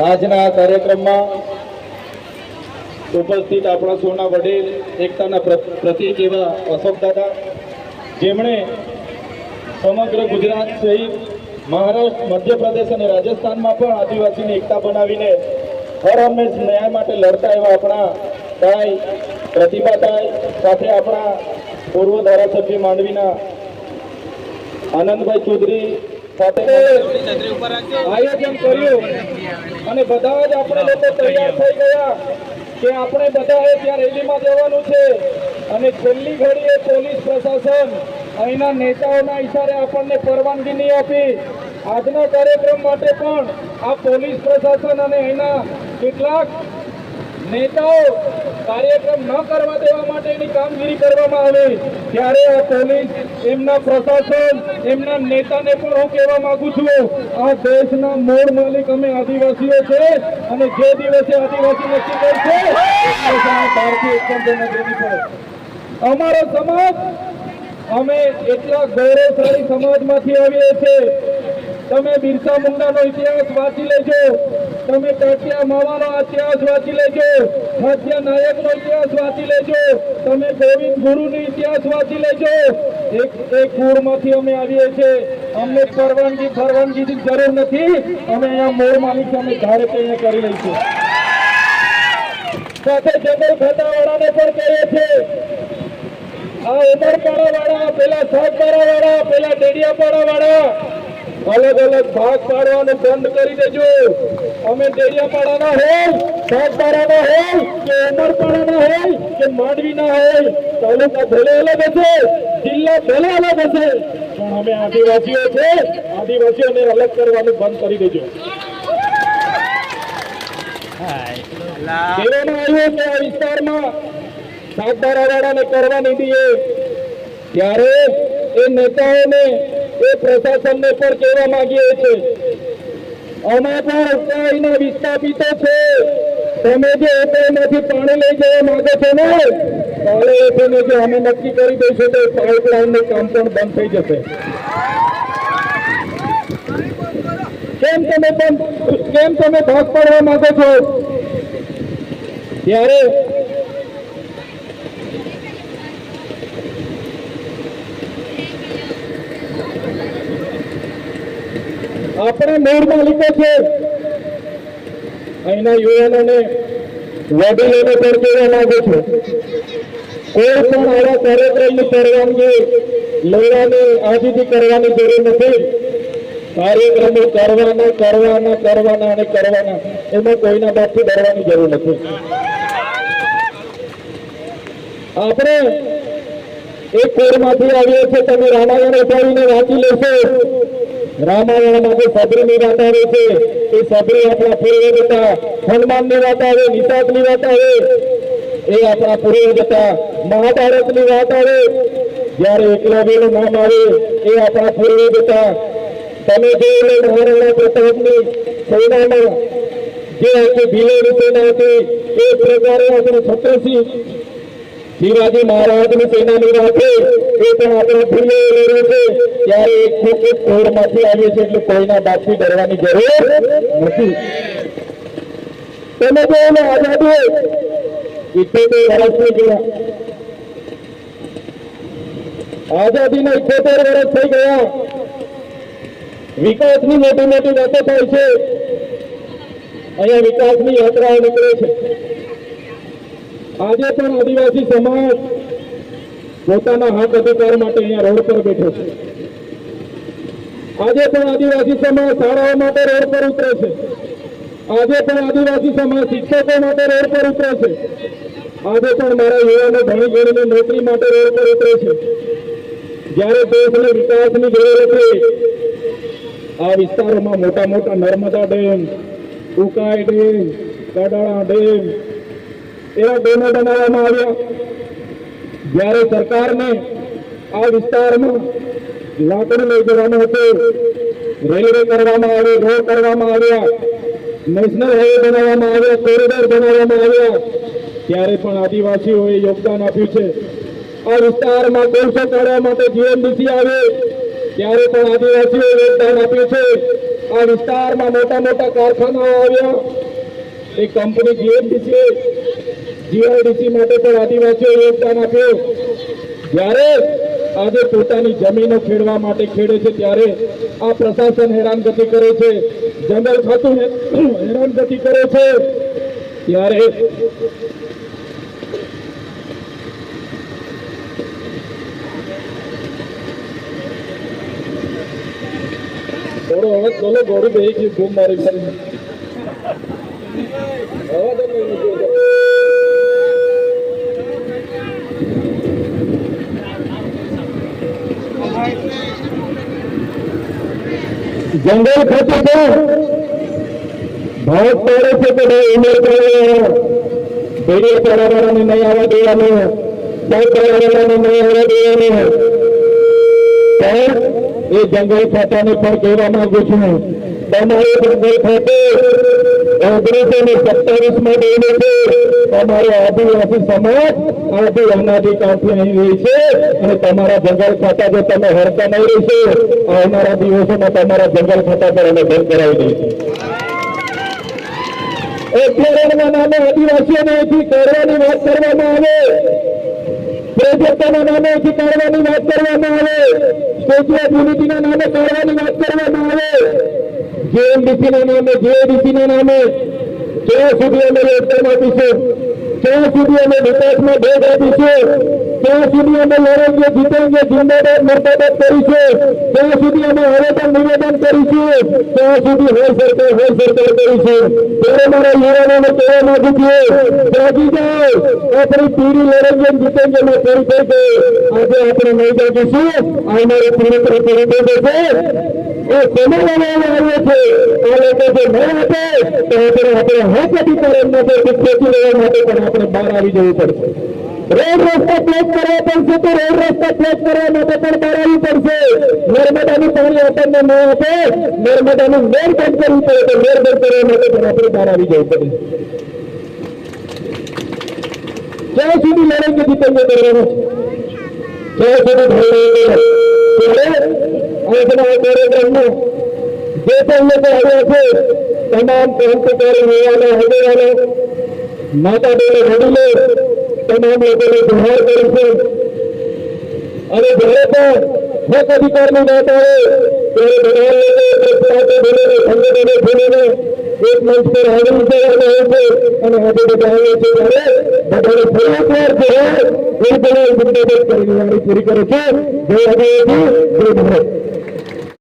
આજના કાર્યક્રમમાં ઉપસ્થિત આપણા સૌના વડીલ, એકતાના પ્રતિક એવા અશોક દાદા, જેમણે સમગ્ર ગુજરાત સહિત મહારાષ્ટ્ર, મધ્યપ્રદેશ અને રાજસ્થાનમાં પણ આદિવાસીની એકતા બનાવીને હર હંમેશ ન્યાય માટે લડતા એવા આપણા ભાઈ પ્રતિભાભાઈ સાથે આપણા પૂર્વ ધારાસભ્ય માંડવીના આનંદભાઈ ચૌધરી સાથે આયોજન કર્યું. અને બધા જ આપણે લોકો તૈયાર થઈ ગયા કે આપણે બધાએ ત્યાં રેલીમાં જવાનું છે. અને છેલ્લી ઘડીએ પોલીસ પ્રશાસન અહીંના નેતાઓના ઇશારે આપણને પરવાનગી નહીં આપી. આજના કાર્યક્રમ માટે પણ આ પોલીસ પ્રશાસન અને અહીંના કેટલાક નેતાઓ કાર્યક્રમ ન કરવા દેવા માટેની કામગીરી કરવામાં આવી, ત્યારે આ પોલીસ એમના પ્રશાસન, એમના નેતાને પણ હું કહેવા માંગુ છું, આ દેશના મૂળ માલિક અમે આદિવાસીઓ છે, અને જે દિવસે આદિવાસી નક્કી કરશે ભારતીય અમારો સમાજ, અમે એટલા ગૌરવશાળી સમાજમાંથી આવીએ છીએ. તમે બિરસા મુંડાનો ઇતિહાસ વાંચી લેજો. તમે ટાટિયા માવાનો ઇતિહાસ વાંચી લેજો હાથિયા નાયકનો ઇતિહાસ વાંચી લેજો, તમે ગોવિંદ ગુરુનો ઇતિહાસ વાંચી લેજો. એક એક કુળમાંથી અમે આવીએ છીએ. અમને પરવાનગી, પરવાનગીની જરૂર નથી. અમે અહીંયા મૂળ અમે ધારે તે કરી લઈશું. સાથે જંગલ ખાતાવાળાને પણ કહીએ છીએ. આ ઉમરપાડા વાળા પેલા સાગબારા પેલા ડેડિયાપાડા વાળા અલગ અલગ ભાગ પાડવાનું બંધ કરી દેજો. અમે ડેડિયાપાડાના હોય સાગબારાના હોય કે ઉમરપાડાના હોય કે માંડવીના હોય તાલુકા ભલે અલગ હશે, જિલ્લા ભલે અલગ હશે, પણ અમે આદિવાસીઓ છે, આદિવાસીઓને અલગ કરવાનું બંધ કરી દેજો. કહેવામાં આવ્યું કે આ વિસ્તારમાં સાગબારાવાળાને કરવા નહીં દઈએ ત્યારે એ નેતાઓને એ પ્રશાસનને પણ કહેવા માંગીએ છીએ. અમે પણ ઉત્તરાયણના વિસ્થાપિતો છે. તમે જે એમાંથી પાણી લઈ જવા માંગો છો ને, કાલે એટલે જે અમે નક્કી કરી દઈશું તો પાઇપલાઇનનું કામ પણ બંધ થઈ જશે. કેમ તમે પણ, કેમ તમે ભાગ પાડવા માંગો છો? ત્યારે આપણે મૂળ માલિકો છે. અહીંના યુવાનોને વડીલોને પણ કહેવા માંગુ છું. કોઈ પણ આવા કાર્યક્રમની પરવાનગી લેવાની આજથી કરવાની જરૂર નથી. કાર્યક્રમો કરવાના કરવાના કરવાના અને કરવાના. એમાં કોઈના બાપથી ડરવાની જરૂર નથી. આપણે એક કોરમાંથી આવીએ છીએ. તમે રામાયણ ઉઠાવીને વાંચી લેશો. રામાયણમાં જે સબરીની વાત આવે છે. એ સબરી આપણા પૂર્વજ હતા હનુમાનની વાત આવે આવે. એ આપણા પૂર્વજ હતા મહાભારતની વાત જ્યારે એકલવ્યનું નામ આવે, એ આપણા પૂર્વજ હતા તમે જોઈ લો મહારાણા પ્રતાપની સેનામાં જે આખી ભીલોની સેના હતી, એ પ્રકારે આપણે છત્રસિંહ શિવાજી મહારાજની સેનાની છે એ પણ આપણે ભૂલે લેવું છે. ત્યારે એક ખૂબ એક માંથી આવીએ છે, એટલે કોઈના બાપથી ડરવાની જરૂર નથી. તમે જો એને આઝાદી ઇઠ્યોતેર વર્ષની ગયા. આઝાદીના ઇઠ્યોતેર વર્ષ થઈ ગયા. વિકાસની મોટી મોટી વાતો થાય છે. અહીંયા વિકાસની યાત્રાઓ નીકળે છે. આજે પણ આદિવાસી સમાજ પોતાના હક અધિકાર માટે અહીંયા રોડ પર બેઠો છે. આજે પણ આદિવાસી સમાજ શાળાઓ માટે રોડ પર ઉતરે છે. આજે પણ આદિવાસી સમાજ શિક્ષકો માટે રોડ પર ઉતરે છે. આજે પણ મારા યુવાનો ભણી ગણીને નોકરી માટે રોડ પર ઉતરે છે. જ્યારે દેશને વિકાસની જરૂર હતી, આ વિસ્તારોમાં મોટા મોટા Narmada dam, Ukai dam, Kadana dam એવા ડેમો બનાવવામાં આવ્યા. જ્યારે સરકારને આ વિસ્તારમાં લાકડું લઈ જવાનું હતું, રેલવે કરવામાં આવી રોડ કરવામાં આવ્યા, નેશનલ હાઈવે બનાવવામાં આવ્યા, કોરિડોર બનાવવામાં આવ્યા. ત્યારે પણ આદિવાસીઓએ યોગદાન આપ્યું છે. આ વિસ્તારમાં કોલસો કાઢવા માટે જીએમડીસી આવે. ત્યારે પણ આદિવાસીઓએ યોગદાન આપ્યું છે. આ વિસ્તારમાં મોટા મોટા કારખાનાઓ આવ્યા. એ કંપની જીએમડીસી જીઆઈડીસી માટે પણ આદિવાસીઓ યોગદાન આપ્યું. જ્યારે આજે પોતાની જમીનો ખેડવા માટે ખેડે છે, ત્યારે આ પ્રશાસન હેરાનગતિ કરે છે, જંગલ ખાતું હે- હેરાનગતિ કરે છે. ત્યારે થોડો અવાજ બોલો, ગોળું બે ગયું, બૂમ મારી ફરી અવાજ જ નહીં નીકળતો. જંગલ ખાતું તો ભારત પડે છે કે ભાઈ કરે ભેડિયા ચડાવવાને નહીં આવવા દેવાનું. સૌ ચડાવવાને નહીં આવવા દેવાનું. પણ એ જંગલ ખાતાને પણ કહેવા માંગુ છું. તમારે ખાતે ઓગણીસો તમારો જંગલ ખાતા જો તમે હરતા નહીં રહેશો આવનારા દિવસોમાં તમારા જંગલ ખાતા પર અમે બંધ કરાવી દઈશું નામે આદિવાસીઓને અહીંથી વાત કરવામાં આવે પ્રોજેક્ટના નામે કાઢવાની વાત કરવામાં આવે સ્ટેચ્યુ ઓફ યુનિટીના નામે કાઢવાની વાત કરવામાં આવે જેએમડીસી ના નામે જેએડીસીના નામે ક્યાં સુધી અમે યોગદાન આપીશું. ક્યાં સુધી અમે વિકાસમાં ભેદ આપીશું. ક્યાં સુધી અમે લડેંગે, જીતેંગે, જિંદાબાદ, મર્દાબાદ કરીશું. ક્યાં સુધી અમે આવેદન નિવેદન કરીશું. ક્યાં સુધી હોય સરકાર હોય સરકાર કરીશું. ત્યારે મારા યુવાનોને કહેવા માંગુ છું જાગી જાઓ આપણી પીઢી લડેંગે જીતેંગે માં કરી થઈ આજે આપણે નહીં જાગીશું આવનારી પીઢી પર પીઢી થઈ એ સમયવામાં આવ્યો છે. આ લોકો જો નહીં આપે. તો લેવા માટે પણ આપણે બહાર આવી જવું પડશે. રોડ કરવા રોડ રસ્તા કરવા માટે પણ આવવું પડશે. નર્મદાનું પાણી આપણને ન આપે. નર્મદાનું મેર બંધ કરવું પડે તો મેર બંધ કરવા માટે પણ આપણે બહાર આવી જવું પડે. ક્યાં સુધી લડાઈ નથી કરવાનું? છે ક્યાં સુધી ભણેંગે આજના કાર્યક્રમમાં જે પણ લોકો આવ્યા છે તમામ ક્રાંતિકારી યુવાનો આગેવાનો માતા બહેનો વડીલો તમામ લોકોને જોહાર કરીશું અને જ્યારે પણ હક અધિકારની વાત આવે ત્યારે બધા લોકો સાથે બોલીને સંગઠને બોલીને એક મંચ પર હાજર થવાના હોય છે છે પૂરી કરે છે.